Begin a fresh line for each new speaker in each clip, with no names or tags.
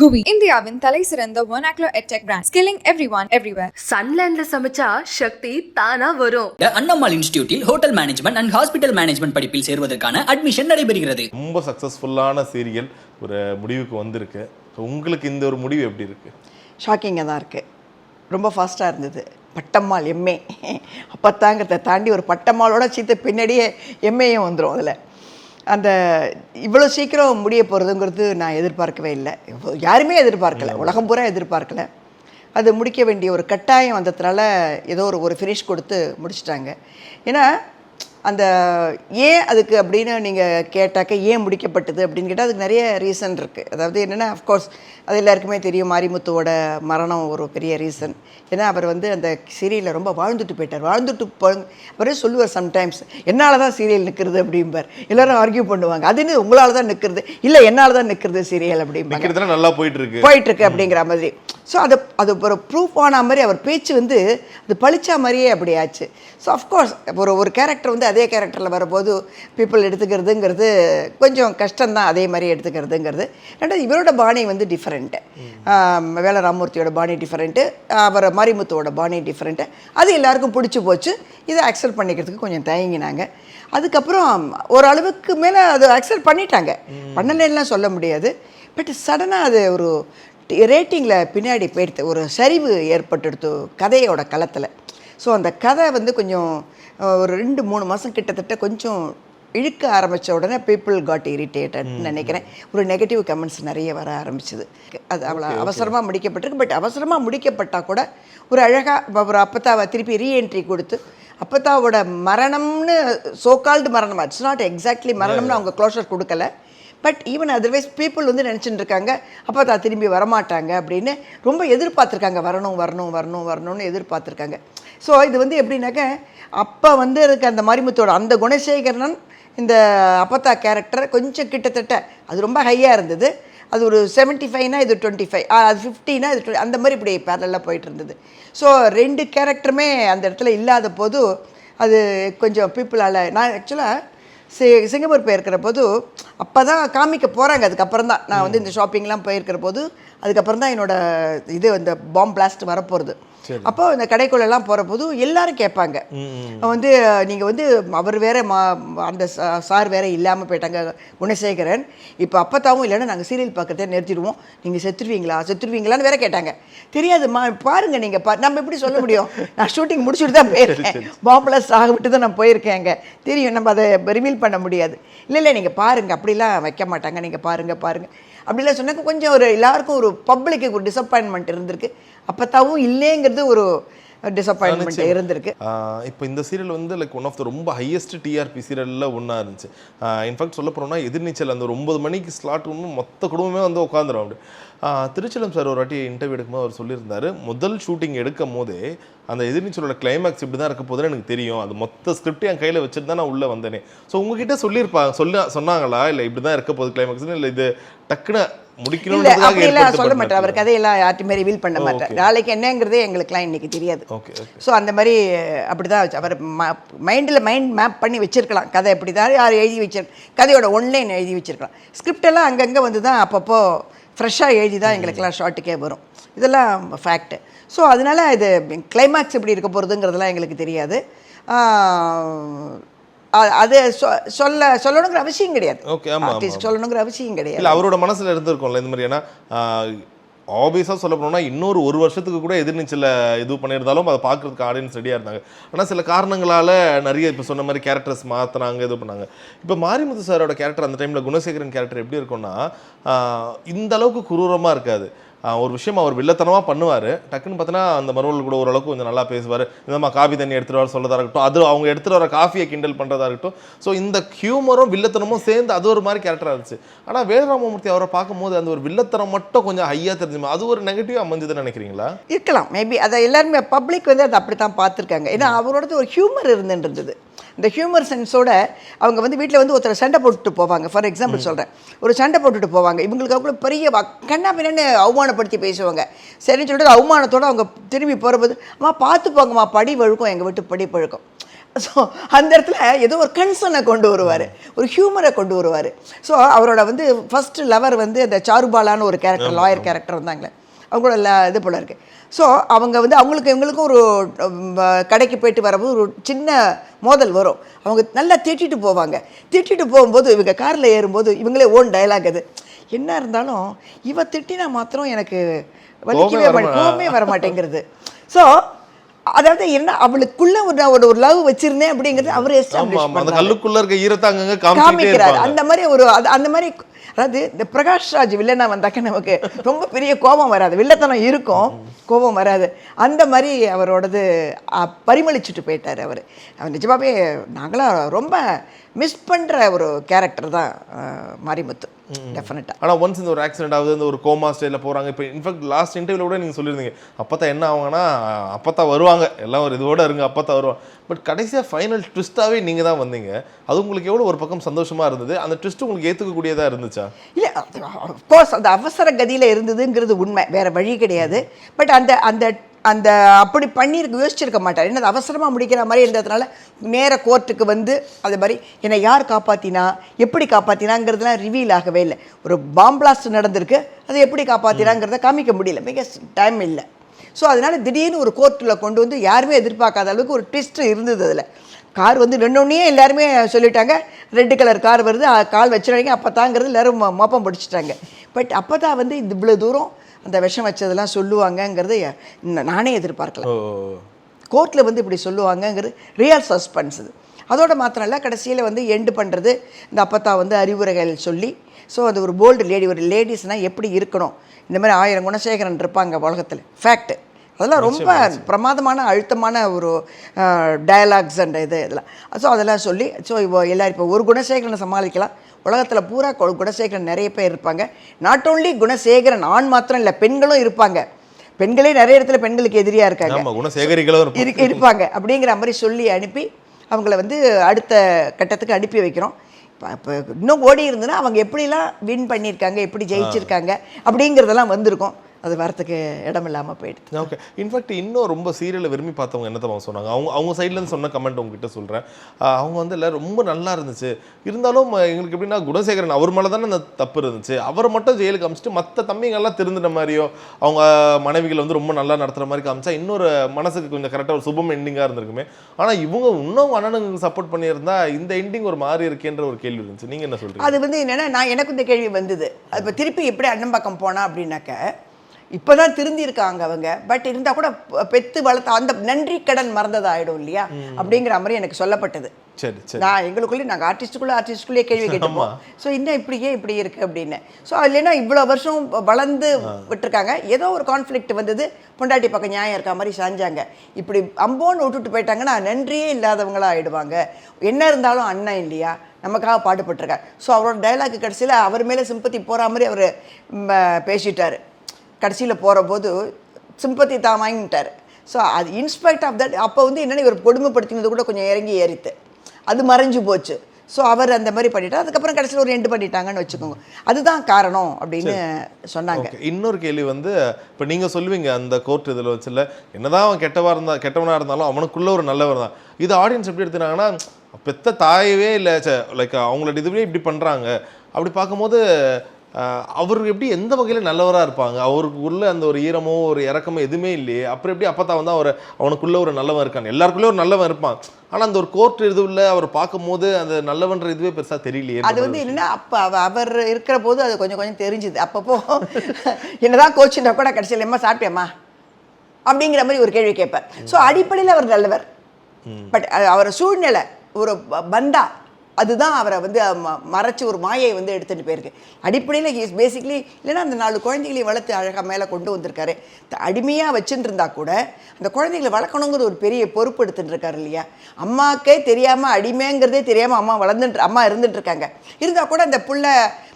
குவி. இந்தியாவின் தலை சிறந்த ஒனாக்லோ edtech brand skilling everyone everywhere
சன்லேண்ட்ல சமைச்சா சக்தி தானா வரும்.
Annammal இன்ஸ்டிடியூட்டில் hotel management and hospital management படிப்பில் சேர்வதற்கான அட்மிஷன் நடைபெறுகிறது.
ரொம்ப சக்ஸஸ்ஃபுல்லான சீரியல் ஒரு முடிவுக்கு வந்திருக்கு. ஸோ உங்களுக்கு இந்த ஒரு முடிவு எப்படி இருக்கு?
ஷாக்கிங்காக தான் இருக்குது ரொம்ப ஃபாஸ்ட்டாக இருந்தது. பட்டம்மாள் எம்ஏ அப்பத்தாங்கிறத தாண்டி ஒரு பட்டம்மாளோட சீத்த பின்னாடியே எம்ஏயும் வந்துடும் அதில். அந்த இவ்வளோ சீக்கிரம் முடிய போகிறதுங்கிறது நான் எதிர்பார்க்கவே இல்லை. யாருமே எதிர்பார்க்கல. உலகம் பூரா எதிர்பார்க்கல. அது முடிக்க வேண்டிய ஒரு கட்டாயம் வந்ததுனால ஏதோ ஒரு ஒரு ஃபினிஷ் கொடுத்து முடிச்சிட்டாங்க. ஏன்னா அந்த ஏன் அதுக்கு அப்படின்னு நீங்கள் கேட்டாக்க ஏன் முடிக்கப்பட்டது அப்படின்னு கேட்டால் அதுக்கு நிறைய ரீசன் இருக்குது அதாவது என்னென்னா அஃப்கோர்ஸ் அது எல்லாருக்குமே தெரியும். மாரிமுத்துவோட மரணம் ஒரு பெரிய ரீசன் ஏன்னா அவர் வந்து அந்த சீரியலில் ரொம்ப வாழ்ந்துட்டு போயிட்டார். வாழ்ந்துட்டு போ அவரே சொல்லுவார் சம்டைம்ஸ் என்னால் தான் சீரியல் நிற்கிறது அப்படிம்பார். எல்லாரும் ஆர்கியூ பண்ணுவாங்க. அது என்ன? உங்களால் தான் நிற்கிறது இல்லை என்னால் தான் நிற்கிறது சீரியல் அப்படிம்பாங்க.
நிற்கிறதுல நல்லா போயிட்டு இருக்கு
போயிட்டு இருக்கு அப்படிங்கிற மாதிரி. ஸோ அது அது ஒரு ப்ரூஃப் ஆன மாதிரி அவர் பேச்சு வந்து அது பளிச்சா மாதிரியே அப்படி ஆச்சு ஸோ அஃப்கோர்ஸ் ஒரு ஒரு கேரக்டர் வந்து அதே கேரக்டரில் வரும்போது பீப்புள் எடுத்துக்கிறதுங்கிறது கொஞ்சம் கஷ்டம்தான் அதே மாதிரி எடுத்துக்கிறதுங்கிறது. ரெண்டாவது இவரோட பாணி வந்து டிஃப்ரெண்ட்டு வேல ராமூர்த்தியோட பாணி டிஃப்ரெண்ட்டு அவர் மாரிமுத்துவோட பாணி டிஃப்ரெண்ட்டு அது எல்லாருக்கும் பிடிச்சி போச்சு. இதை அக்செப்ட் பண்ணிக்கிறதுக்கு கொஞ்சம் தயங்கினாங்க. அதுக்கப்புறம் ஓரளவுக்கு மேலே அது அக்செப்ட் பண்ணிட்டாங்க. பண்ணலைன்னுலாம் சொல்ல முடியாது. பட் சடனாக அது ஒரு ரேட்டிங்கில் பின்னாடி போயிடுது ஒரு சரிவு ஏற்பட்டுடுத்து கதையோட களத்தில். ஸோ அந்த கதை வந்து கொஞ்சம் ஒரு ரெண்டு மூணு மாதம் கிட்டத்தட்ட கொஞ்சம் இழுக்க ஆரம்பித்த உடனே பீப்புள் காட் இரிட்டேட்டட்னு நினைக்கிறேன். ஒரு நெகட்டிவ் கமெண்ட்ஸ் நிறைய வர ஆரம்பிச்சது. அது அவ்வளோ அவசரமாக முடிக்கப்பட்டிருக்கு. பட் அவசரமாக முடிக்கப்பட்டால் கூட ஒரு அழகாக ஒரு அப்பத்தாவை திருப்பி ரீஎன்ட்ரி கொடுத்து அப்பத்தாவோட மரணம்னு சோகால்டு மரணம் இட்ஸ் நாட் எக்ஸாக்ட்லி மரணம்னு அவங்க க்ளோஷர் கொடுக்கல. பட் ஈவன் அதர்வைஸ் பீப்புள் வந்து நினச்சிட்டு இருக்காங்க அப்போ தான் திரும்பி வரமாட்டாங்க அப்படின்னு ரொம்ப எதிர்பார்த்துருக்காங்க. வரணும் வரணும் வரணும் வரணும்னு எதிர்பார்த்துருக்காங்க. ஸோ இது வந்து எப்படின்னாக்க அப்போ வந்து இருக்க அந்த மாரிமுத்தோட அந்த குணசேகரன் இந்த அப்பத்தா கேரக்டர் கொஞ்சம் கிட்டத்தட்ட அது ரொம்ப ஹையாக இருந்தது. அது ஒரு செவன்ட்டி ஃபைவ்னா இது டுவெண்ட்டி ஃபைவ் அது ஃபிஃப்டினா இது 20 அந்த மாதிரி இப்படி பேரலாக போயிட்டு இருந்தது. ஸோ ரெண்டு கேரக்டருமே அந்த இடத்துல இல்லாத போது அது கொஞ்சம் பீப்புளால் நான் ஆக்சுவலாக சி சிங்கப்பூர் போயிருக்கிற போது அப்போ தான் காமிக்க போகிறாங்க அதுக்கப்புறம் தான் நான் வந்து இந்த ஷாப்பிங்லாம் போயிருக்கிற போது அதுக்கப்புறம் தான் என்னோட இது இந்த பாம் பிளாஸ்ட் வரப்போகிறது அப்போ இந்த கடைக்குள்ளெல்லாம் போகிற போது எல்லாரும் கேட்பாங்க. வந்து நீங்கள் வந்து அவர் வேற மா அந்த சார் வேற இல்லாமல் போயிட்டாங்க குணசேகரன். இப்போ அப்பத்தாவும் இல்லைன்னா நாங்கள் சீரியல் பார்க்கறதே நிறுத்திடுவோம். நீங்கள் செத்துருவீங்களா செத்துருவீங்களான்னு வேற கேட்டாங்க. தெரியாதும்மா பாருங்க நீங்கள் பா நம்ம எப்படி சொல்ல முடியும்? நான் ஷூட்டிங் முடிச்சுட்டு தான் போயிருக்கேன். பாம்புலாம் சாக விட்டு தான் நான் போயிருக்கேன் அங்கே தெரியும் நம்ம அதை ரிவீல் பண்ண முடியாது. இல்லை இல்லை நீங்கள் பாருங்கள் அப்படிலாம் வைக்க மாட்டாங்க. நீங்கள் பாருங்கள் பாருங்கள் அப்படிலாம் சொன்னாக்க கொஞ்சம் ஒரு எல்லாருக்கும் ஒரு பப்ளிக்கு ஒரு டிசப்பாயின்மெண்ட் இருந்திருக்கு. அப்பத்தாவும் இல்லைங்கிறது ஒரு டிசப்பாயின்மெண்ட் இருந்திருக்கு.
இப்போ இந்த சீரியல் வந்து லைக் ஒன் ஆஃப் த ரொம்ப ஹையஸ்ட் டிஆர்பி சீரியலில் ஒன்றா இருந்துச்சு. இன்ஃபேக்ட் சொல்ல போனோம்னா எதிர்நீச்சல் அந்த ஒரு ஒன்பது மணிக்கு ஸ்லாட் ஒன்று மொத்த குடும்பமே வந்து உட்காந்துரும் அப்படி. திருச்சலம் சார் ஒரு வாட்டி இன்டர்வியூ எடுக்கும்போது அவர் சொல்லியிருந்தாரு முதல் ஷூட்டிங் எடுக்கும் போதே அந்த எதிர்நீச்சலோட கிளைமேக்ஸ் இப்படி தான் இருக்க போதுன்னு எனக்கு தெரியும். அது மொத்த ஸ்கிரிப்ட் என் கையில் வச்சுட்டு தான் நான் உள்ளே வந்தேனே. ஸோ உங்ககிட்ட சொல்லியிருப்பாங்க சொல்ல சொன்னாங்களா? இல்லை இப்படி தான் இருக்க போகுது கிளைமேக்ஸ்னு இல்லை இது டக்குன்னு
இல்ல
முடிக்கணுன்றதுக்காக
அப்படிலாம் சொல்ல மாட்டார் அவர் கதையெல்லாம் யார்ட்டுமே ரிவீல் பண்ண மாட்டார் நாளைக்கு என்னங்கிறதே எங்களுக்குலாம் இன்னைக்கு தெரியாது.
ஓகே
ஸோ அந்த மாதிரி அப்படி தான் அவர் மைண்டில் மைண்ட் மேப் பண்ணி வச்சிருக்கலாம். கதை எப்படி தான் யார் எழுதி வச்சிரு கதையோட ஒன்லைன் எழுதி வச்சிருக்கலாம். ஸ்கிரிப்ட் எல்லாம் அங்கங்கே வந்து தான் அப்பப்போ ஃப்ரெஷ்ஷாக எழுதி தான் எங்களுக்கெல்லாம் ஷார்ட்டுக்கே வரும். இதெல்லாம் ஃபேக்ட்டு ஸோ அதனால இது கிளைமேக்ஸ் எப்படி இருக்க போகிறதுங்கிறதுலாம் எங்களுக்கு தெரியாது. அது சொல்ல சொல்லணுங்கிற அவசியம் கிடையாது.
Okay, ஆமா, ஆமா,
Artist சொல்லணுங்கிற அவசியம் கிடையாது.
இல்ல அவரோட மனசுல இருந்திருக்கும்ல இந்த மாதிரி. ஏன்னா ஆபியஸாக சொல்ல போனோம்னா இன்னொரு ஒரு வருஷத்துக்கு கூட எதிர்நீச்சல இது பண்ணியிருந்தாலும் அதை பார்க்கறதுக்கு ஆடியன்ஸ் ரெடியாக இருந்தாங்க. ஆனால் சில காரணங்களால நிறைய இப்போ சொன்ன மாதிரி கேரக்டர்ஸ் மாற்றினாங்க இது பண்ணாங்க. இப்போ மாரிமுத்து சாரோட கேரக்டர் அந்த டைமில் குணசேகரன் கேரக்டர் எப்படி இருக்கும்னா இந்த அளவுக்கு குரூரமாக இருக்காது. ஒரு விஷயம் அவர் வில்லத்தனமாக பண்ணுவார். டக்குன்னு பார்த்தீங்கன்னா அந்த மருமகள் கூட ஓரளவுக்கு கொஞ்சம் நல்லா பேசுவார். இந்தமா காபி தண்ணி எடுத்துகிட்டு வர சொல்லதா இருக்கட்டும் அது அவங்க எடுத்துகிட்டு வர காஃபியை கிண்டல் பண்ணுறதா இருக்கட்டும். ஸோ இந்த ஹியூமரும் வில்லத்தனமும் சேர்ந்து அது ஒரு மாதிரி கேரக்டராக இருந்துச்சு. ஆனால் வேலராமமூர்த்தி அவரை பார்க்கும்போது அந்த ஒரு வில்லத்தனம் மட்டும் கொஞ்சம் ஹையாக தெரிஞ்சுமா? அது ஒரு நெகட்டிவ் அமைஞ்சதுன்னு நினைக்கிறீங்களா?
இருக்கலாம். மேபி அதை எல்லாருமே பப்ளிக் வந்து அதை அப்படி தான் பார்த்துருக்காங்க. ஏன்னா அவரோடது ஒரு ஹியூமர் இருந்துன்றது. இந்த ஹியூமர் சென்ஸோட அவங்க வந்து வீட்டில் வந்து ஒருத்தர் சண்டை போட்டுட்டு போவாங்க. ஃபார் எக்ஸாம்பிள் சொல்கிறேன் ஒரு சண்டை போட்டுட்டு போவாங்க. இவங்களுக்கு அவ்வளோ பெரிய கண்ணா பின்னான்னு அவமானப்படுத்தி பேசுவாங்க. சரின்னு சொல்லிட்டு அவமானத்தோட அவங்க திரும்பி போகிறபோது அம்மா பார்த்து போங்கம்மா படி வழுக்கும் எங்கள் வீட்டு படி பழுக்கும். ஸோ அந்த இடத்துல ஏதோ ஒரு கன்சர்னை கொண்டு வருவார். ஒரு ஹியூமரை கொண்டு வருவார். ஸோ அவரோட வந்து ஃபர்ஸ்ட் லவர் வந்து அந்த சாருபாலான்னு ஒரு கேரக்டர் லாயர் கேரக்டர் வந்தாங்களே. அவங்களோட இது போல இருக்கு. ஸோ அவங்க வந்து அவங்களுக்கு இவங்களுக்கும் ஒரு கடைக்கு போயிட்டு வரும்போது ஒரு சின்ன மோதல் வரும். அவங்க நல்லா திட்டிட்டு போவாங்க. திட்டிட்டு போகும்போது இவங்க காரில் ஏறும்போது இவங்களே ஓன் டயலாக் அது. என்ன இருந்தாலும் இவ திட்டினா மாத்திரம் எனக்கு வலிக்கவே கோவமே வர மாட்டேங்கிறது ஸோ அதாவது என்ன அவளுக்குள்ள ஒரு ஒரு ஒரு லவ் வச்சிருந்தேன் அப்படிங்கிறது அவர் எஸ்டாப்ளிஷ்
கல்லுக்குள்ள இருக்க ஈரத்தை அங்கங்க காமிச்சிட்டே
காமிக்கிறார் அந்த மாதிரி ஒரு அந்த மாதிரி அதாவது இந்த பிரகாஷ் ராஜ் வில்லனா வந்தாக்க நமக்கு ரொம்ப பெரிய கோபம் வராது. வில்லத்தனம் இருக்கும் கோபம் வராது. அந்த மாதிரி அவரோடது பரிமளிச்சுட்டு போயிட்டார் அவர். அவர் நிஜமாவே நாங்களாம் ரொம்ப மிஸ் பண்ற ஒரு கேரக்டர் தான் மாரிமுத்து. டெஃபினட்டாக
ஆனா ஒன்ஸ் இந்த ஒரு ஆக்சிடென்ட் ஆகுது இந்த ஒரு கோமா ஸ்டேஜ்ல போறாங்க இப்போ இன்ஃபேக்ட் லாஸ்ட் இன்டர்வியூல கூட நீங்க சொல்லியிருந்தீங்க அப்பதான் என்ன ஆகுங்கன்னா அப்பதான் வருவாங்க எல்லாம் ஒரு இதோட இருங்க அப்பதான் வருவாங்க. பட் கடைசியா ஃபைனல் ட்விஸ்டாவே நீங்க தான் வந்தீங்க. அது உங்களுக்கு எவ்வளவு ஒரு பக்கம் சந்தோஷமா இருந்தது? அந்த ட்விஸ்ட் உங்களுக்கு ஏத்துக்கக்கூடியதா இருந்துச்சா?
இல்லை கோர்ஸ் அந்த அவசர கதியில் இருந்ததுங்கிறது உண்மை வேற வழி கிடையாது. பட் அந்த அந்த அந்த அப்படி பண்ணியிருக்க யோசிச்சிருக்க மாட்டார். என்ன அவசரமாக முடிக்கிற மாதிரி இருந்ததுனால நேர கோர்ட்டுக்கு வந்து அது மாதிரி என்னை யார் காப்பாத்தினா எப்படி காப்பாத்தினாங்கிறதுலாம் ரிவீல் ஆகவே இல்லை. ஒரு பாம்பிளாஸ்ட் நடந்திருக்கு அதை எப்படி காப்பாத்தினாங்கிறத காமிக்க முடியல. மிக டைம் இல்லை. ஸோ அதனால திடீர்னு ஒரு கோர்ட்டில் கொண்டு வந்து யாருமே எதிர்பார்க்காத அளவுக்கு ஒரு ட்விஸ்ட் இருந்தது அதில். கார் வந்து ரெண்டொன்னே எல்லாருமே சொல்லிட்டாங்க ரெட்டு கலர் கார் வருது கால் வச்சிருவாங்க அப்போ தாங்கிறது எல்லோரும் மோப்பம் பிடிச்சிட்டாங்க. பட் அப்போ தான் வந்து இவ்வளோ தூரம் அந்த விஷம் வச்சதெல்லாம் சொல்லுவாங்கங்கிறது நானே எதிர்பார்க்கல. கோர்ட்டில் வந்து இப்படி சொல்லுவாங்கங்கிறது ரியல் சஸ்பென்ஸ் இது. அதோட மாத்திரம் இல்லை கடைசியில் வந்து எண்டு பண்ணுறது இந்த அப்பத்தா வந்து அறிவுரைகள் சொல்லி ஸோ அது ஒரு போல்டு லேடி ஒரு லேடிஸ்னால் எப்படி இருக்கணும்? இந்த மாதிரி ஆயிரம் குணசேகரன் இருப்பாங்க உலகத்தில். ஃபேக்ட் அதெல்லாம் ரொம்ப பிரமாதமான அழுத்தமான ஒரு டயலாக்ஸ் அண்ட் இது இதெல்லாம். ஸோ அதெல்லாம் சொல்லி ஸோ இப்போ எல்லாரும் இப்போ ஒரு குணசேகரனை சமாளிக்கலாம். உலகத்தில் பூரா குணசேகரன் நிறைய பேர் இருப்பாங்க. நாட் ஓன்லி குணசேகரன் ஆண் மாத்திரம் இல்லை பெண்களும் இருப்பாங்க. பெண்களே நிறைய இடத்துல பெண்களுக்கு எதிரியாக இருக்காங்க.
குணசேகரிகளும் இருப்பாங்க.
இரு இருப்பாங்க. அப்படிங்கிற மாதிரி சொல்லி அனுப்பி அவங்கள வந்து அடுத்த கட்டத்துக்கு அனுப்பி வைக்கிறோம். இப்போ இப்போ இன்னும் ஓடி இருந்ததுன்னா அவங்க எப்படிலாம் வின் பண்ணியிருக்காங்க எப்படி ஜெயிச்சிருக்காங்க அப்படிங்கிறதெல்லாம் வந்திருக்கும். அது வரத்துக்கு இடம் இல்லாமல் போயிடுது
ஓகே இன்ஃபேக்ட் இன்னும் ரொம்ப சீரியலை விரும்பி பார்த்தவங்க என்ன தெரியுமா சொன்னாங்க? அவங்க அவங்க சைட்லேருந்து சொன்ன கமெண்ட் உங்ககிட்ட சொல்கிறேன் அவங்க வந்து இல்லை ரொம்ப நல்லா இருந்துச்சு. இருந்தாலும் எங்களுக்கு எப்படின்னா குணசேகரன் அவர் மேலே தானே அந்த தப்பு இருந்துச்சு. அவரை மட்டும் ஜெயிலுக்கு காமிச்சிட்டு மற்ற தம்பிங்கெல்லாம் திருந்தின மாதிரியோ அவங்க மனைவிகளை வந்து ரொம்ப நல்லா நடத்துகிற மாதிரி காமிச்சா இன்னொரு மனசுக்கு கொஞ்சம் கரெக்டாக ஒரு சுபம் எண்டிங்காக இருந்திருக்குமே. ஆனால் இவங்க இன்னும் அண்ணனுக்கு சப்போர்ட் பண்ணியிருந்தா இந்த எண்டிங் ஒரு மாறி இருக்கேன்ற ஒரு கேள்வி இருந்துச்சு. நீங்கள் என்ன சொல்கிறீங்க
அது வந்து என்னென்னா நான் எனக்கு இந்த கேள்வி வந்தது. அது இப்போ திருப்பி எப்படி அண்ணம்பாக்கம் போனா அப்படின்னாக்க இப்போ தான் திருந்திருக்காங்க அவங்க. பட் இருந்தால் கூட பெத்து வளர்த்த அந்த நன்றி கடன் மறந்தது ஆயிடும் இல்லையா அப்படிங்கிற மாதிரி எனக்கு சொல்லப்பட்டது.
சரி சரி.
நான் எங்களுக்குள்ளே நாங்கள் ஆர்டிஸ்டுக்குள்ளே ஆர்டிஸ்டுக்குள்ளே கேள்வி கேட்டுப்போம். ஸோ இன்னும் இப்படி ஏன் இப்படி இருக்குது அப்படின்னு. ஸோ இல்லைன்னா இவ்வளோ வருஷம் வளர்ந்து விட்டுருக்காங்க. ஏதோ ஒரு கான்ஃப்ளிக்ட் வந்தது. பொண்டாட்டி பக்கம் நியாயம் இருக்க மாதிரி சாஞ்சாங்க. இப்படி அம்போன்னு விட்டுட்டு போயிட்டாங்கன்னா நன்றியே இல்லாதவங்களா ஆயிடுவாங்க. என்ன இருந்தாலும் அண்ணன் இல்லையா? நமக்காக பாடுபட்டிருக்கார். ஸோ அவரோட டைலாக் கடைசியில் அவர் மேலே சிம்பத்தி போகிற மாதிரி அவர் பேசிட்டார். கடைசியில் போகிற போது சிம்பத்தி தான் வாங்கிட்டார். ஸோ அது இன்ஸ்பெக்ட் ஆஃப் தட் அப்போ வந்து என்னென்ன இவர் கொடுமைப்படுத்தினது கூட கொஞ்சம் இறங்கி ஏறித்து அது மறைஞ்சு போச்சு. ஸோ அவர் அந்த மாதிரி பண்ணிட்டார். அதுக்கப்புறம் கடைசியில் ஒரு எண்டு பண்ணிட்டாங்கன்னு வச்சுக்கோங்க. அதுதான் காரணம் அப்படின்னு சொன்னாங்க.
இன்னொரு கேள்வி வந்து இப்போ நீங்க சொல்லுவீங்க அந்த கோர்ட் இதில் வச்சுல என்னதான் அவன் கெட்டவா இருந்தா கெட்டவனா இருந்தாலும் அவனுக்குள்ள ஒரு நல்லவர் தான். இது ஆடியன்ஸ் எப்படி எடுத்துனாங்கன்னா பெத்த தாயவே இல்லை லைக் அவங்களோட இதுவே இப்படி பண்றாங்க. அப்படி பார்க்கும்போது அவர் எப்படி எந்த வகையில் நல்லவராக இருப்பாங்க? அவருக்கு உள்ள அந்த ஒரு ஈரமோ ஒரு இறக்கமோ எதுவுமே இல்லையே. அப்புறம் எப்படி அப்பத்தா வந்து அவர் அவனுக்குள்ள ஒரு நல்லவன் இருக்கான். எல்லாருக்குள்ளே ஒரு நல்லவன் இருப்பான். ஆனால் அந்த ஒரு கோர்ட் இது உள்ள அவர் பார்க்கும்போது அந்த நல்லவன்ற இதுவே பெருசா தெரியலையே
அது வந்து என்னன்னா அப்போ அவ அவர் இருக்கிற போது அது கொஞ்சம் கொஞ்சம் தெரிஞ்சுது. அப்பப்போ என்னதான் கோச்சுனா கூட கடைசியில் எம்மா சாப்பிட்டியம்மா? அப்படிங்கிற மாதிரி ஒரு கேள்வி கேட்பார் ஸோ அடிப்படையில் அவர் நல்லவர். பட் அவர் சூழ்நிலை ஒரு பந்தா அதுதான் அவரை வந்து ம- ஒரு மாயை வந்து எடுத்துகிட்டு போயிருக்கு. அடிப்படையில் ஹீஸ் பேசிக்லி இல்லைன்னா அந்த நாலு குழந்தைகளையும் வளர்த்து அழகாக மேலே கொண்டு வந்திருக்காரு. அடிமையாக வச்சுட்டு கூட அந்த குழந்தைகளை வளர்க்கணுங்கிற ஒரு பெரிய பொறுப்பு எடுத்துட்டு இருக்காரு இல்லையா? அம்மாக்கே தெரியாமல் அடிமைங்கிறதே தெரியாமல் அம்மா வளர்ந்துட்டு அம்மா இருந்துட்டுருக்காங்க. இருந்தால் கூட அந்த புள்ள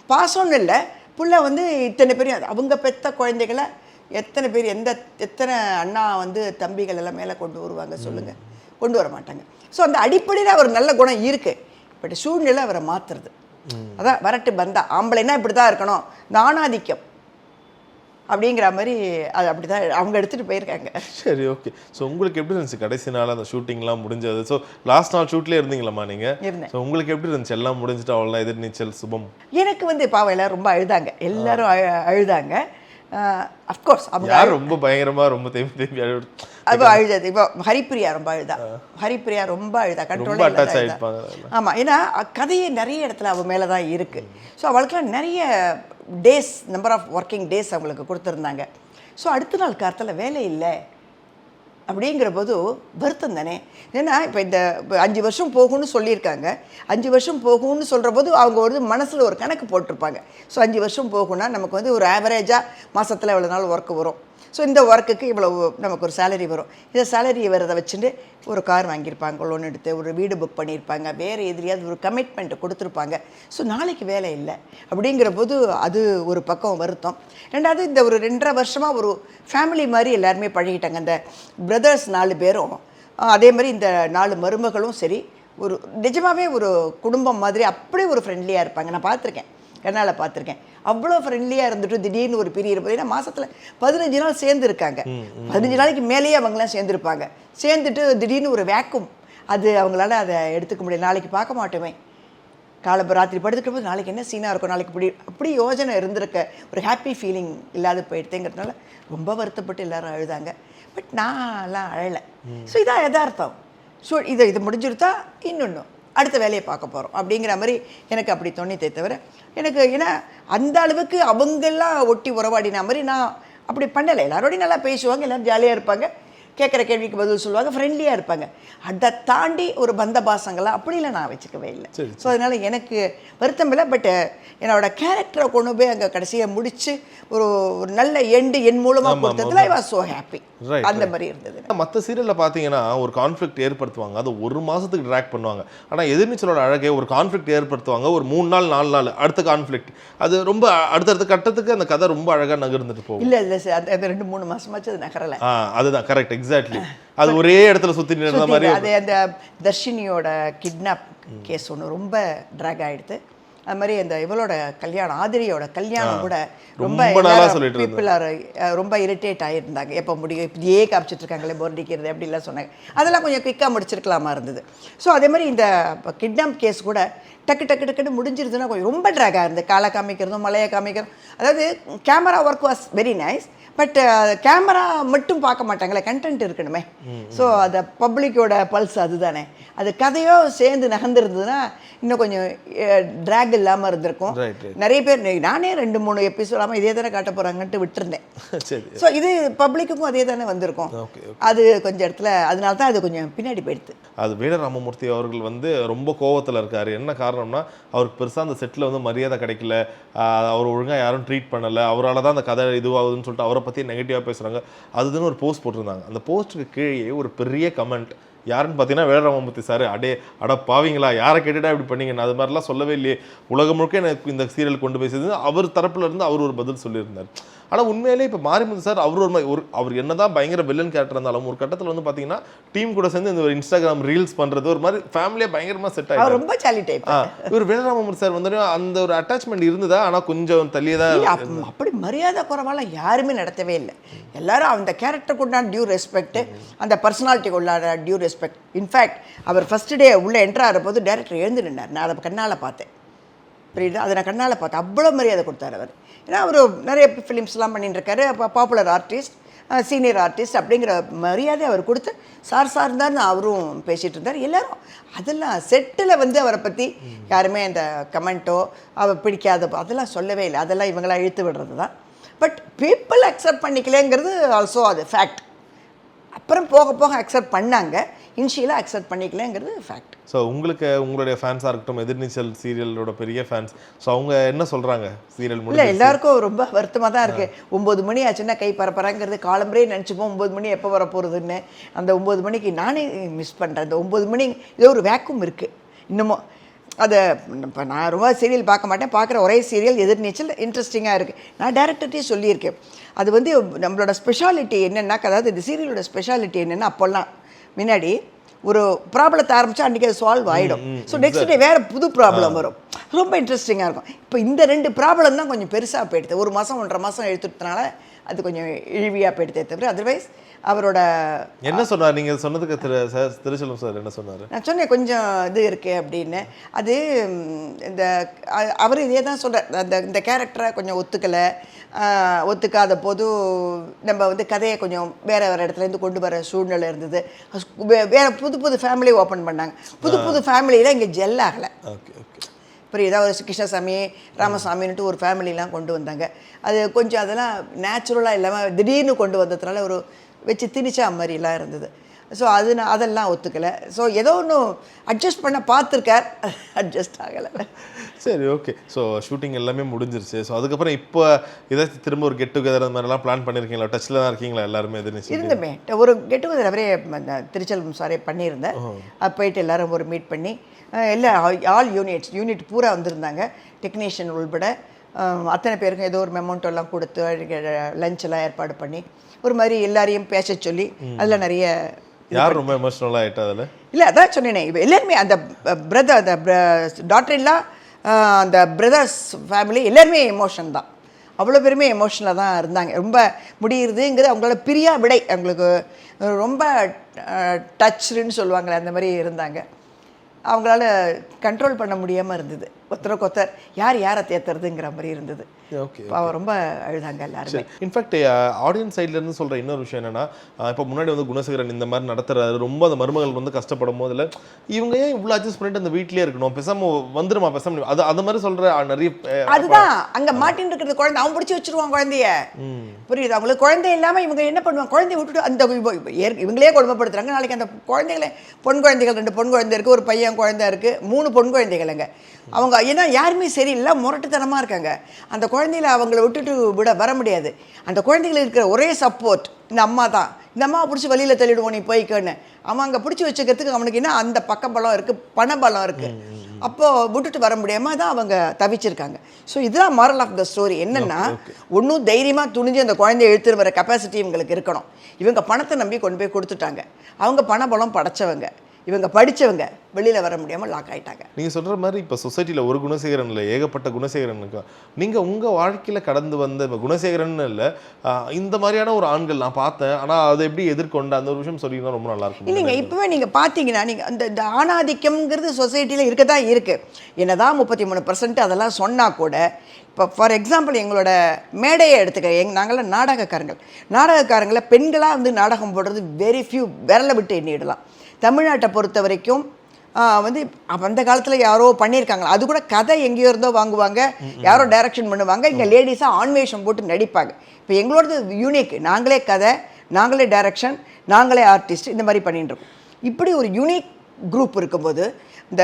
பாசம்னு இல்லை. புள்ள வந்து இத்தனை பேரும் அவங்க பெத்த குழந்தைகளை எத்தனை பேர் எந்த எத்தனை அண்ணா வந்து தம்பிகள் எல்லாம் மேலே கொண்டு வருவாங்க சொல்லுங்கள் கொண்டு வர மாட்டாங்க. ஸோ அந்த அடிப்படையில் ஒரு நல்ல குணம் இருக்குது பட் சூழ்நிலை அவரை மாற்றுறது அதான் வரட்டு பந்தா ஆம்பளைன்னா இப்படி தான் இருக்கணும் இந்த ஆணாதிக்கம் அப்படிங்கிற மாதிரி அது அப்படி தான் அவங்க எடுத்துகிட்டு போயிருக்காங்க.
சரி ஓகே. ஸோ உங்களுக்கு எப்படி இருந்துச்சு? கடைசி நாள் அந்த ஷூட்டிங்லாம் முடிஞ்சது. ஸோ லாஸ்ட் நாள் ஷூட்லேயே இருந்தீங்களாம்மா நீங்கள்
இருந்தேன்.
ஸோ உங்களுக்கு எப்படி இருந்துச்சு? எல்லாம் முடிஞ்சுட்டு அவ்வளோ எதிர்நீச்சல் சுபம்.
எனக்கு வந்து பாவம் எல்லாரும் ரொம்ப அழுதாங்க. எல்லாரும் அழ அழுதாங்க. அஃப்கோர்ஸ் அவங்க
ரொம்ப பயங்கரமா ரொம்ப தேம்பி தேம்பி அழு
அது அழுதது. இப்போ ஹரிப்பிரியா ரொம்ப அழுதா? ஹரிப்பிரியா ரொம்ப அழுதா? கண்ட்ரோல். ஆமாம் ஏன்னா கதையே நிறைய இடத்துல அவள் மேலே தான் இருக்குது ஸோ அவளுக்குலாம் நிறைய days number of working days அவங்களுக்கு கொடுத்துருந்தாங்க. ஸோ அடுத்த நாள் காலத்தில் வேலை இல்லை. அப்படிங்கிற போது வருத்தம் தானே ஏன்னா இப்போ இந்த அஞ்சு வருஷம் போகும்னு சொல்லியிருக்காங்க. அஞ்சு வருஷம் போகும்னு சொல்கிற போது அவங்க ஒரு மனசில் ஒரு கணக்கு போட்டிருப்பாங்க. ஸோ அஞ்சு வருஷம் போகும்னா நமக்கு வந்து ஒரு ஆவரேஜாக மாதத்தில் எவ்வளோ நாள் ஒர்க்கு வரும்? ஸோ இந்த ஒர்க்குக்கு இவ்வளவு நமக்கு ஒரு சேலரி வரும். இந்த சேலரி வரதை வச்சுட்டு ஒரு கார் வாங்கியிருப்பாங்க லோன் எடுத்து ஒரு வீடு புக் பண்ணியிருப்பாங்க வேறு எதிரியாவது ஒரு கமிட்மெண்ட்டை கொடுத்துருப்பாங்க. ஸோ நாளைக்கு வேலை இல்லை. அப்படிங்கிற போது அது ஒரு பக்கம் வருத்தம். ரெண்டாவது இந்த ஒரு ரெண்டரை வருஷமாக ஒரு ஃபேமிலி மாதிரி எல்லாருமே பழகிட்டாங்க. அந்த பிரதர்ஸ் நாலு பேரும் அதே மாதிரி இந்த நாலு மருமகளும் சரி ஒரு நிஜமாகவே ஒரு குடும்பம் மாதிரி அப்படியே ஒரு ஃப்ரெண்ட்லியாக இருப்பாங்க. நான் பார்த்துருக்கேன். கண்ணால் பார்த்துருக்கேன். அவ்வளோ ஃப்ரெண்ட்லியாக இருந்துட்டு திடீர்னு ஒரு பீரியட் பார்த்தீங்கன்னா மாசத்துல பதினஞ்சு நாள் சேர்ந்து இருக்காங்க பதினஞ்சு நாளைக்கு மேலேயே அவங்களாம் சேர்ந்துருப்பாங்க. சேர்ந்துட்டு திடீர்னு ஒரு வேக்கும் அது அவங்களால அதை எடுத்துக்க முடியல. நாளைக்கு பார்க்க மாட்டோமே. காலம்பு ராத்திரி படுத்துட்டு போது நாளைக்கு என்ன சீனாக இருக்கும்? நாளைக்கு இப்படி அப்படி யோஜனை இருந்திருக்க ஒரு ஹாப்பி ஃபீலிங் இல்லாத போயிடுத்தேங்கிறதுனால ரொம்ப வருத்தப்பட்டு எல்லாரும் அழுதாங்க. பட் நான்லாம் அழலை. ஸோ இதான் யதார்த்தம். ஸோ இதை இது முடிஞ்சிருத்தா இன்னொன்று அடுத்த வேலையை பார்க்க போகிறோம் அப்படிங்கிற மாதிரி எனக்கு அப்படி தோணித்தே தவிர எனக்கு ஏன்னா அந்த அளவுக்கு அவங்கெல்லாம் ஒட்டி உறவாடின மாதிரி நான் அப்படி பண்ணலை. எல்லாரோடையும் நல்லா பேசுவாங்க எல்லோரும் ஜாலியாக இருப்பாங்க. கேட்குற கேள்விக்கு பதில் சொல்லுவாங்க ஃப்ரெண்ட்லியாக இருப்பாங்க. அதை தாண்டி ஒரு பந்த பாசங்களாம் அப்படிலாம் நான் வச்சுக்கவே இல்லை. ஸோ அதனால் எனக்கு வருத்தம் இல்லை. பட் என்னோட கேரக்டரை கொண்டு போய் அங்கே கடைசியை முடிச்சு ஒரு ஒரு நல்ல எண்டு என் மூலமாக கொடுத்ததுல ஐ வாஸ் ஸோ ஹாப்பி அந்த மாதிரி இருந்தது.
மற்ற சீரியலில் பார்த்தீங்கன்னா ஒரு கான்ஃப்ளிக்ட் ஏற்படுத்துவாங்க. அது ஒரு மாதத்துக்கு ட்ராக் பண்ணுவாங்க. ஆனால் எதிர்நீச்சலோட அழகே ஒரு கான்ஃப்ளிக்ட் ஏற்படுத்துவாங்க. ஒரு மூணு நாள் நாலு நாள் அடுத்த கான்ஃப்ளிக்ட் அது ரொம்ப அடுத்தடுத்த கட்டத்துக்கு அந்த கதை ரொம்ப அழகாக நகர்ந்துட்டு போகும்.
இல்லை இல்லை சார் அந்த ரெண்டு மூணு மாசமாச்சு அது நகரலை.
ஆ அதுதான் கரெக்ட் எக்ஸாக்ட்லி அது ஒரே இடத்துல சுற்றி நின்ற மாதிரி
அது அந்த தர்ஷினியோட கிட்னாப் கேஸ் ஒன்று ரொம்ப ட்ராக் ஆயிடுது. அது மாதிரி அந்த இவளோட கல்யாணம் ஆதிரியோட கல்யாணம் கூட ரொம்ப. பீப்புள் ரொம்ப இரிட்டேட் ஆகியிருந்தாங்க எப்போ முடியும்? இப்படியே காமிச்சிட்டு இருக்காங்களே போர் அடிக்கிறது அப்படிலாம் சொன்னாங்க. அதெல்லாம் கொஞ்சம் குயிக்காக முடிச்சிருக்கலாமா இருந்தது. ஸோ அதே மாதிரி இந்த கிட்னாப் கேஸ் கூட டக்கு டக்கு டக்குன்னு முடிஞ்சிருதுன்னா கொஞ்சம் ரொம்ப ட்ராகாக இருந்தது காலை காமிக்கிறதும் மலையை காமிக்கிறதும். அதாவது camera work was very nice but camera மட்டும் பார்க்க மாட்டாங்களே கண்டென்ட் இருக்கணுமே. ஸோ அந்த பப்ளிக்கோட பல்ஸ் அதுதானே. அது கதையோ சேர்ந்து நகர்ந்துருந்ததுன்னா இன்னும் கொஞ்சம் ட்ராக் இல்லாமல் இருந்திருக்கும். நிறைய பேர் நானே ரெண்டு மூணு எபிசோடாமல் இதே தானே காட்ட போகிறாங்கன்ட்டு விட்டுருந்தேன். ஸோ இது பப்ளிக்குக்கும் அதே தானே வந்திருக்கும். அது கொஞ்சம் இடத்துல அதனால தான் அது கொஞ்சம் பின்னாடி போயிடுது.
அது வீர ராமமூர்த்தி அவர்கள் வந்து ரொம்ப கோவத்தில் இருக்காரு. என்ன காரணம்னா அவருக்கு பெருசாக அந்த செட்டில் வந்து மரியாதை கிடைக்கல. அவர் ஒழுங்காக யாரும் ட்ரீட் பண்ணலை. அவரால் தான் அந்த கதை இதுவாகுதுன்னு சொல்லிட்டு அவரை பற்றி நெகட்டிவாக பேசுகிறாங்க அதுன்னு ஒரு போஸ்ட் போட்டிருந்தாங்க. அந்த போஸ்ட்டுக்கு கீழே ஒரு பெரிய கமெண்ட் யாருன்னு பார்த்தீங்கன்னா வேலராமமூர்த்தி சார் அடே அட பாவீங்களா? யாரை கேட்டுட்டா இப்படி பண்ணீங்கன்னு? அது மாதிரிலாம் சொல்லவே இல்லையே. உலகம் முழுக்க எனக்கு இந்த சீரியல் கொண்டு போய் சேர்ந்து அவர் தரப்புல இருந்து அவர் ஒரு பதில் சொல்லியிருந்தார். ஆனால் உண்மையிலே இப்போ மாரிமுத்து சார் அவர் ஒரு ஒரு அவர் என்னதான் பயங்கர வில்லன் கேரக்டர் இருந்தாலும் ஒரு கட்டத்தில் வந்து பார்த்தீங்கன்னா டீம் கூட சேர்ந்து இந்த ஒரு இன்ஸ்டாகிராம் ரீல்ஸ் பண்ணுறது ஒரு மாதிரி ஃபேமிலியாக பயங்கரமாக செட் ஆகிடும்
ரொம்ப சாலி டைப்
இவர் வீரராமமூர்த்தி சார் வந்து அந்த ஒரு அட்டாச்மெண்ட் இருந்ததா? ஆனால் கொஞ்சம் தள்ளியே தான்
அப்படி மரியாதை குறைவாலாம் யாருமே நடத்தவே இல்லை. எல்லாரும் அந்த கேரக்டருக்கு உண்டான டியூ ரெஸ்பெக்ட் அந்த பர்சனாலிட்டிக்கு உண்டான டியூ ரெஸ்பெக்ட் இன்ஃபேக்ட் அவர் ஃபர்ஸ்ட் டே உள்ளே என்ட்ரு ஆகிற போது டேரக்டர் எழுந்து நின்னார் நான் அதை கண்ணால் பார்த்தேன். புரியுதா அதை நான் கண்ணால் பார்த்தேன். அவ்வளோ மரியாதை கொடுத்தார் அவர். ஏன்னா அவர் நிறைய ஃபிலிம்ஸ்லாம் பண்ணிட்டுருக்காரு அப்போ பாப்புலர் ஆர்டிஸ்ட் சீனியர் ஆர்டிஸ்ட் அப்படிங்கிற மரியாதை அவர் கொடுத்து சார் சார் தான் அவரும் பேசிகிட்டு இருந்தார். எல்லாரும் அதெல்லாம் செட்டில் வந்து அவரை பற்றி யாருமே அந்த கமெண்ட்டோ அவர் பிடிக்காத அதெல்லாம் சொல்லவே இல்லை. அதெல்லாம் இவங்களாம் இழுத்து விடுறது தான். பட் பீப்புள் அக்செப்ட் பண்ணிக்கலங்கிறது ஆல்சோ அது ஃபேக்ட் அப்புறம் போக போக அக்செப்ட் பண்ணாங்க. இனிஷியலாக அக்செப்ட் பண்ணிக்கலங்கிறது ஃபேக்ட்
ஸோ உங்களுக்கு உங்களுடைய ஃபேன்ஸாக இருக்கட்டும் எதிர்நீச்சல் சீரியலோட பெரிய ஃபேன்ஸ் ஸோ அவங்க என்ன சொல்கிறாங்க சீரியல்
இல்லை எல்லாருக்கும் ரொம்ப வருத்தமாக தான் இருக்குது ஒம்பது மணி ஆச்சுன்னா கை பரப்பறாங்கிறது காலம்பரே நினச்சிப்போம் ஒம்பது மணி எப்போ வர போகிறதுன்னு அந்த ஒம்பது மணிக்கு நானே மிஸ் பண்ணுறேன் அந்த ஒம்பது மணி ஏதோ ஒரு வேக்கும் இருக்குது இன்னமும் அதை இப்போ நான் ரொம்ப சீரியல் பார்க்க மாட்டேன். பார்க்குற ஒரே சீரியல் எதிர்நீச்சல் இன்ட்ரெஸ்டிங்காக இருக்குது நான் டேரக்டர்கிட்டே சொல்லியிருக்கேன். அது வந்து நம்மளோட ஸ்பெஷாலிட்டி என்னென்னா அதாவது இந்த சீரியலோட ஸ்பெஷாலிட்டி என்னென்னா அப்போல்லாம். முன்னாடி ஒரு ப்ராப்ளத்தை ஆரம்பிச்சா அன்றைக்கி அது சால்வ் ஆகிடும் ஸோ நெக்ஸ்ட் டே வேறு புது ப்ராப்ளம் வரும். ரொம்ப இன்ட்ரெஸ்டிங்காக இருக்கும். இப்போ இந்த ரெண்டு ப்ராப்ளம் தான் கொஞ்சம் பெருசாக போயிடுது. ஒரு மாதம் ஒன்றரை மாதம் எடுத்துட்டனால அது கொஞ்சம் இழிவியாக போயிடுதே தவிர அதர்வைஸ் அவரோட
என்ன சொன்னார்? நீங்க சொன்னதுக்கு திரு சார் திருச்செல்வம் சார் என்ன சொன்னாரு?
நான் சொன்னேன் கொஞ்சம் இது இருக்கு அப்படின்னு. அது இந்த அவர் இதே தான் சொல்கிறார் அந்த இந்த கேரக்டரை கொஞ்சம் ஒத்துக்கலை. ஒத்துக்காத போது நம்ம வந்து கதையை கொஞ்சம் வேற வேறு இடத்துலேருந்து கொண்டு வர சூழ்நிலை இருந்தது. வேற புது புது ஃபேமிலி ஓப்பன் பண்ணாங்க. புது புது ஃபேமிலியில் இங்கே ஜெல் ஆகலை.
Okay okay.
புரியுதா ஒரு கிருஷ்ணசாமி ராமசாமின்ட்டு ஒரு ஃபேமிலிலாம் கொண்டு வந்தாங்க. அது கொஞ்சம் அதெல்லாம் நேச்சுரலாக இல்லாமல் திடீர்னு கொண்டு வந்ததுனால ஒரு வச்சு திணிச்சா மாதிரிலாம் இருந்தது. ஸோ அது நான் அதெல்லாம் ஒத்துக்கலை. ஸோ ஏதோ ஒன்று அட்ஜஸ்ட் பண்ண பார்த்துருக்கார். அட்ஜஸ்ட் ஆகலை.
சரி ஓகே ஸோ ஷூட்டிங் எல்லாமே முடிஞ்சிருச்சு. ஸோ அதுக்கப்புறம் இப்போ ஏதாச்சும் திரும்ப ஒரு கெட் டுகெதர் அந்த மாதிரிலாம் பிளான் பண்ணியிருக்கீங்களா டச்சில் தான் இருக்கீங்களா எல்லாருமே எதிர்த்து
இருந்தமே. ஒரு கெட் டுகெதர் அவரே திருச்செல்வம் சாரே பண்ணியிருந்தேன் அப்ப போயிட்டு எல்லாரும் ஒரு மீட் பண்ணி அஹ், எல்லா ஆல் யூனிட்ஸ் யூனிட் பூரா வந்திருந்தாங்க. டெக்னீஷியன் உள்பட அத்தனை பேருக்கும் ஏதோ ஒரு மெமௌண்ட் எல்லாம் கொடுத்து லஞ்ச் எல்லாம் ஏற்பாடு பண்ணி ஒரு மாதிரி எல்லாரையும் பேச சொல்லி அதில் நிறைய
யார் ரொம்ப எமோஷனலாக ஆயிட்டா அதில்?
இல்லை அதான் சொன்னேனே. எல்லாருமே அந்த பிரதர் அந்த டாக்டர் இல்லா அந்த பிரதர்ஸ் ஃபேமிலி எல்லாருமே எமோஷன் தான். அவ்வளோ பேருமே எமோஷனலாக தான் இருந்தாங்க. ரொம்ப முடியுறதுங்கிறது அவங்களோட பிரியா விடை. அவங்களுக்கு ரொம்ப டச்சுன்னு சொல்லுவாங்களே அந்த மாதிரி இருந்தாங்க. அவங்களால கண்ட்ரோல் பண்ண முடியாமல் இருந்தது. ஒருத்தர் யார் யாரை தேத்துறதுங்கிற மாதிரி இருந்தது.
ஓகே
பாவம் ரொம்ப அழுதாங்க எல்லாருமே.
இன்ஃபேக்ட் ஆடியன்ஸ் சைட்ல இருந்து சொல்ற இன்னொரு விஷயம் என்னன்னா இப்போ முன்னாடி வந்து குணசேகரன் இந்த மாதிரி நடத்துறாரு ரொம்ப அந்த மருமகள் வந்து கஷ்டப்படும் போதுல இவங்க ஏன் இவ்வளோ அட்ஜஸ்ட் பண்ணிட்டு அந்த வீட்லயே இருக்கணும்? பேசாம வந்துருமா பேசாம அது அந்த மாதிரி அஹ், நிறைய
அதுதான் அங்க மாட்டின்னு இருக்கிறது குழந்தை அவன் பிடிச்சி வச்சிருவான் குழந்தைய. புரியுது? அவங்களுக்கு குழந்தை இல்லாம இவங்க என்ன பண்ணுவாங்க? குழந்தைய விட்டுட்டு அந்த இவங்களே கொடுமைப்படுத்துறாங்க. நாளைக்கு அந்த குழந்தைகளை பொன் குழந்தைகள் ரெண்டு பொன் குழந்தை இருக்கு ஒரு பையன் குழந்தை இருக்கு மூணு பொன் குழந்தைகளுங்க அவங்க ஏன்னா யாருமே சரியில்லை முரட்டுத்தனமா இருக்காங்க. அந்த குழந்தையில அவங்கள விட்டுட்டு விட வர முடியாது. அந்த குழந்தைகளுக்கு இருக்கிற ஒரே சப்போர்ட் இந்த அம்மா தான். இந்த அம்மாவை பிடிச்சி வெளியில் தள்ளிடுவோம் நீ போய்க்கன்னு. அவன் அங்கே பிடிச்சி வச்சுக்கிறதுக்கு அவனுக்கு என்ன அந்த பக்கபலம் இருக்குது பணபலம் இருக்குது அப்போது விட்டுட்டு வர முடியாமல் தான் அவங்க தவிச்சிருக்காங்க. ஸோ இதுதான் மாரல் ஆஃப் த ஸ்டோரி என்னென்னா ஒன்றும் தைரியமாக துணிஞ்சு அந்த குழந்தைய எடுத்துட்டு வர கெப்பாசிட்டி இவங்களுக்கு இருக்கணும். இவங்க பணத்தை நம்பி கொண்டு போய் கொடுத்துட்டாங்க. அவங்க பணபலம் படைச்சவங்க. இவங்க படிச்சவங்க வெளியில் வர முடியாமல் லாக் ஆயிட்டாங்க.
நீங்க சொல்ற மாதிரி இப்போ சொசைட்டில ஒரு குணசேகரன் இல்லை ஏகப்பட்ட குணசேகரன் இருக்கா? நீங்க உங்க வாழ்க்கையில கடந்து வந்த இப்ப குணசேகரன் இல்லை இந்த மாதிரியான ஒரு ஆண்கள் நான் பார்த்தேன். ஆனா அதை எப்படி எதிர்கொண்ட அந்த ஒரு விஷயம் சொல்லிங்கன்னா ரொம்ப நல்லா இருக்கும்.
இல்லைங்க இப்போவே நீங்கள் பார்த்தீங்கன்னா நீங்கள் அந்த இந்த ஆணாதிக்கம்ங்கிறது சொசைட்டியில் இருக்க. தான் இருக்குது என்னதான் முப்பத்தி மூணு பர்சன்ட் அதெல்லாம் சொன்னால் கூட இப்போ ஃபார் எக்ஸாம்பிள் எங்களோட மேடையை எடுத்துக்கிறேன் எங் நாங்களாம் நாடகக்காரங்கள் நாடகக்காரங்களை பெண்களாக வந்து நாடகம் போடுறது வெரி ஃபியூ விரல விட்டு எண்ணிடலாம். தமிழ்நாட்டை பொறுத்த வரைக்கும் வந்து அந்த காலத்தில் யாரோ பண்ணியிருக்காங்களா? அது கூட கதை எங்கேயோ இருந்தோ வாங்குவாங்க யாரோ டைரக்ஷன் பண்ணுவாங்க இங்கே லேடிஸாக ஆன்வேஷம் போட்டு நடிப்பாங்க. இப்போ எங்களோடது யூனிக் நாங்களே கதை நாங்களே டைரக்ஷன் நாங்களே ஆர்டிஸ்ட் இந்த மாதிரி பண்ணிட்டுருக்கோம் இப்படி ஒரு யூனிக் குரூப் இருக்கும்போது இந்த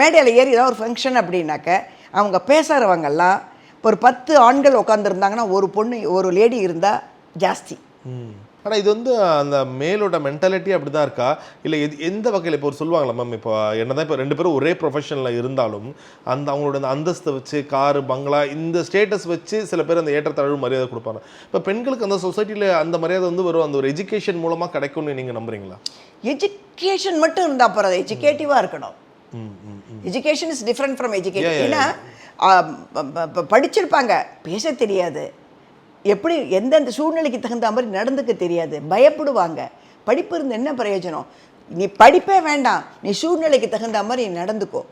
மேடையில் ஏறி ஏதாவது ஒரு ஃபங்க்ஷன் அப்படின்னாக்க அவங்க பேசுகிறவங்கெல்லாம் ஒரு பத்து ஆண்கள் உட்காந்துருந்தாங்கன்னா ஒரு பொண்ணு ஒரு லேடி இருந்தால் ஜாஸ்தி.
ம். ஆனா இது வந்து அந்த மேலோட மென்டாலிட்டி அப்படிதான் இருக்கா? இல்ல எது எந்த வகையில் இப்போ ஒரு சொல்லுவாங்களா மேம் இப்போ என்னதான் இப்போ ரெண்டு பேரும் ஒரே ப்ரொஃபஷனில் இருந்தாலும் அந்த அவங்களோட அந்த அந்தஸ்தை வச்சு காரு பங்களா இந்த ஸ்டேட்டஸ் வச்சு சில பேர் அந்த ஏற்றத்தாழ்வு மரியாதை கொடுப்பாங்க. இப்போ பெண்களுக்கு அந்த சொசைட்டியில் அந்த மரியாதை வந்து வரும் அந்த ஒரு எஜுகேஷன் மூலமா கிடைக்கும்னு நீங்க நம்புறீங்களா?
எஜுகேஷன் மட்டும் இருந்தால் போகிறது எஜுகேட்டிவாக இருக்கணும். Education is different from education ஏன்னா படிச்சிருப்பாங்க. பேச தெரியாது. எப்படி எந்தெந்த சூழ்நிலைக்கு தகுந்த மாதிரி நடந்துக்க தெரியாது. பயப்படுவாங்க. படிப்பு இருந்து என்ன பிரயோஜனம்? நீ படிப்பே வேண்டாம். நீ சூழ்நிலைக்கு தகுந்த மாதிரி நடந்துக்கோ.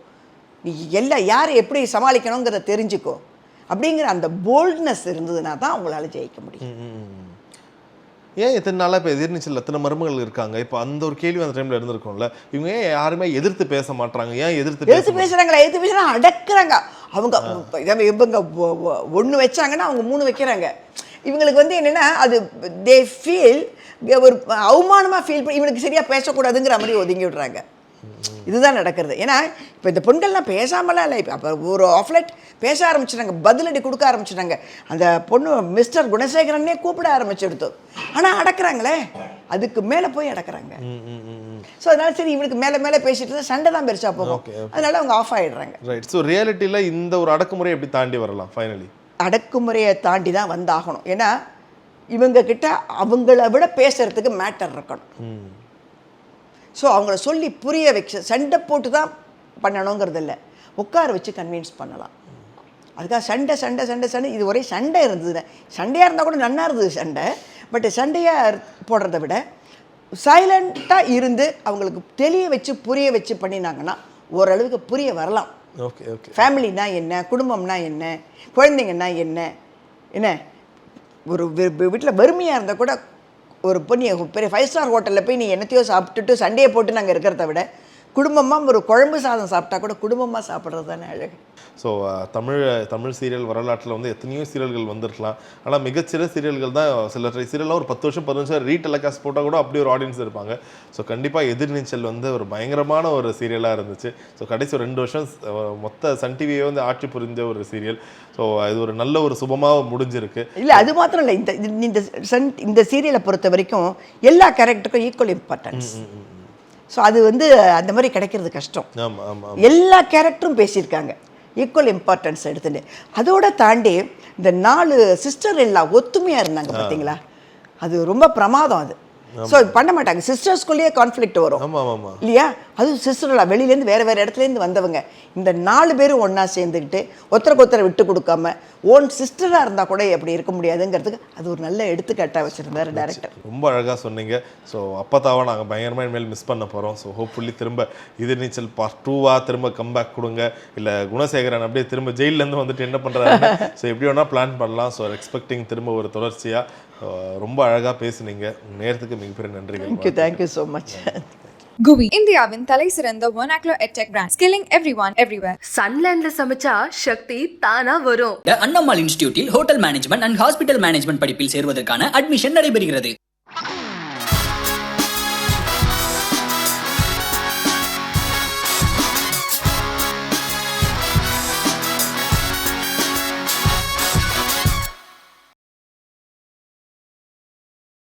நீ எல்லாம் யாரை எப்படி சமாளிக்கணுங்கிறத தெரிஞ்சுக்கோ. அப்படிங்கிற அந்த போல்ட்னஸ் இருந்ததுன்னா தான் அவங்களால ஜெயிக்க முடியும்.
ஏன் இத்தனை நாளாக இப்போ எதிர்நீச்சல் எத்தனை மருமகள் இருக்காங்க? இப்போ அந்த ஒரு கேள்வி அந்த டைமில் இருந்திருக்கும்ல. இவங்க ஏன் யாருமே எதிர்த்து பேச மாட்றாங்க? ஏன் எதிர்த்து
எதிர்த்து பேசுகிறாங்களா எதிர்த்து பேசுகிறா அடக்குறாங்க. அவங்க இவங்க ஒன்று வச்சாங்கன்னா அவங்க மூணு வைக்கிறாங்க. இவங்களுக்கு வந்து என்னென்னா அது தே ஃபீல் ஒரு அவமானமாக ஃபீல் பண்ணி இவனுக்கு சரியாக பேசக்கூடாதுங்கிற மாதிரி ஒதுங்கி விடுறாங்க. இதுதான் நடக்கிறது. ஏன்னா இப்போ இந்த பெண்கள்லாம் பேசாமலாம் இல்லை. இப்போ அப்போ ஒரு ஆஃப்லைட் பேச ஆரம்பிச்சிட்டாங்க பதிலடி கொடுக்க ஆரம்பிச்சிட்டாங்க. அந்த பொண்ணு மிஸ்டர் குணசேகரனே கூப்பிட ஆரம்பிச்சிடுத்து ஆனால் அடக்குறாங்களே. அதுக்கு மேலே போய் அடக்குறாங்க. ஸோ அதனால சரி இவனுக்கு மேலே மேலே பேசிட்டு இருந்தா சண்டை தான் பெருசாக போகும். அதனால அவங்க ஆஃப் ஆயிடுறாங்க.
ரைட் ஸோ ரியாலிட்டியில் இந்த ஒரு அடக்குமுறை எப்படி தாண்டி வரலாம் ஃபைனலி
அடக்குமுறையை தாண்டி தான் வந்தாகணும். ஏன்னா இவங்க கிட்ட அவங்கள விட பேசுறதுக்கு மேட்டர் இருக்கணும். ஸோ அவங்கள சொல்லி புரிய வச்சு சண்டை போட்டு தான் பண்ணணுங்கிறது இல்லை உட்கார வச்சு கன்வின்ஸ் பண்ணலாம். அதுக்காக சண்டை சண்டை சண்டை சண்டை. இது ஒரே சண்டை இருந்தது சண்டையாக இருந்தால் கூட நன்னா இருந்தது சண்டை. பட் சண்டையாக போடுறத விட சைலண்ட்டாக இருந்து அவங்களுக்கு தெளிய வச்சு புரிய வச்சு பண்ணினாங்கன்னா ஓரளவுக்கு புரிய வரலாம்.
ஓகே ஓகே
ஃபேமிலினா என்ன? குடும்பம்னா என்ன? குழந்தைங்கன்னா என்ன? என்ன? ஒரு வீட்டில் வறுமையாக இருந்தால் கூட ஒரு பொண்ணு பெரிய ஃபைவ் ஸ்டார் ஹோட்டலில் போய் நீ என்னத்தையோ சாப்பிட்டுட்டு சண்டையை போட்டு நாங்கள் இருக்கிறத விட குடும்பமாக ஒரு குழம்பு சாதம் சாப்பிட்டா கூட குடும்பமாக சாப்பிட்றது தானே அழகு
ஸோ தமிழ் தமிழ் சீரியல் வரலாற்றில் வந்து எத்தனையோ சீரியல்கள் வந்திருக்கலாம். ஆனால் மிகச்சிற சீரியல்கள் தான் சில சீரியல்லாம் ஒரு பத்து வருஷம் பதினஞ்சு வருஷம் ரீடெலகாஸ்ட் போட்டால் கூட அப்படி ஒரு ஆடியன்ஸ் இருப்பாங்க. ஸோ கண்டிப்பாக எதிர்நீச்சல் வந்து ஒரு பயங்கரமான ஒரு சீரியலாக இருந்துச்சு. ஸோ கடைசி ஒரு ரெண்டு வருஷம் மொத்த சன் டிவியே வந்து ஆட்சி புரிஞ்ச ஒரு சீரியல். ஸோ இது ஒரு நல்ல ஒரு சுபமாக முடிஞ்சிருக்கு.
இல்லை அது மாத்திரம் இல்லை. இந்த இந்த- இந்த சன் இந்த சீரியலை பொறுத்த வரைக்கும் எல்லா கேரக்டருக்கும் ஈக்குவல் இம்பார்ட்டன்ஸ் ஸோ அது வந்து அந்த மாதிரி கிடைக்கிறது கஷ்டம். எல்லா கேரக்டரும் பேசியிருக்காங்க. ஈக்குவல் இம்பார்ட்டன்ஸ் எடுத்துட்டு அதோட தாண்டி இந்த நாலு சிஸ்டர் எல்லாம் ஒத்துமையாக இருந்தாங்க பார்த்தீங்களா? அது ரொம்ப பிரமாதம் அது. ஸோ பண்ண மாட்டாங்க. சிஸ்டர்ஸ்குள்ளேயே கான்ஃப்ளிக்ட் வரும். இல்லையா? அதுவும் சிஸ்டர்களா வெளியிலேருந்து வேறு வேறு இடத்துலேருந்து வந்தவங்க. இந்த நாலு பேரும் ஒன்றா சேர்ந்துக்கிட்டு ஒருத்தருக்கு ஒருத்தரை விட்டு கொடுக்காம ஓன் சிஸ்டராக இருந்தால் கூட எப்படி இருக்க முடியாதுங்கிறதுக்கு அது ஒரு நல்ல எடுத்துக்காட்டாக வச்சுருந்தாரு டேரக்டர்
ரொம்ப அழகாக சொன்னீங்க. ஸோ அப்பத்தாவை நாங்கள் பயங்கரமாக இனிமேல் மிஸ் பண்ண போகிறோம் ஸோ ஹோப்ஃபுல்லி திரும்ப எதிர்நீச்சல் பார்ட் டூவாக திரும்ப கம்பேக் கொடுங்க. இல்லை குணசேகரன் அப்படியே திரும்ப ஜெயிலேருந்து வந்துட்டு என்ன பண்ணுறாரு ஸோ எப்படி வேணால் பிளான் பண்ணலாம். ஸோ எக்ஸ்பெக்டிங் திரும்ப ஒரு தொடர்ச்சியாக ரொம்ப அழகாக பேசுனீங்க. நேரத்துக்கு மிகப்பெரிய நன்றிகள்.
Thank you thank you so much
GUI இந்தியாவின் தலை சிறந்த vernacular edtech brand skilling everyone everywhere.
சன்லேண்ட்ல சமைச்சா சக்தி தானா வரும்.
Annammal இன்ஸ்டிடியூட்டில் hotel management and hospital management படிப்பில் சேர்வதற்கான அட்மிஷன் நடைபெறுகிறது.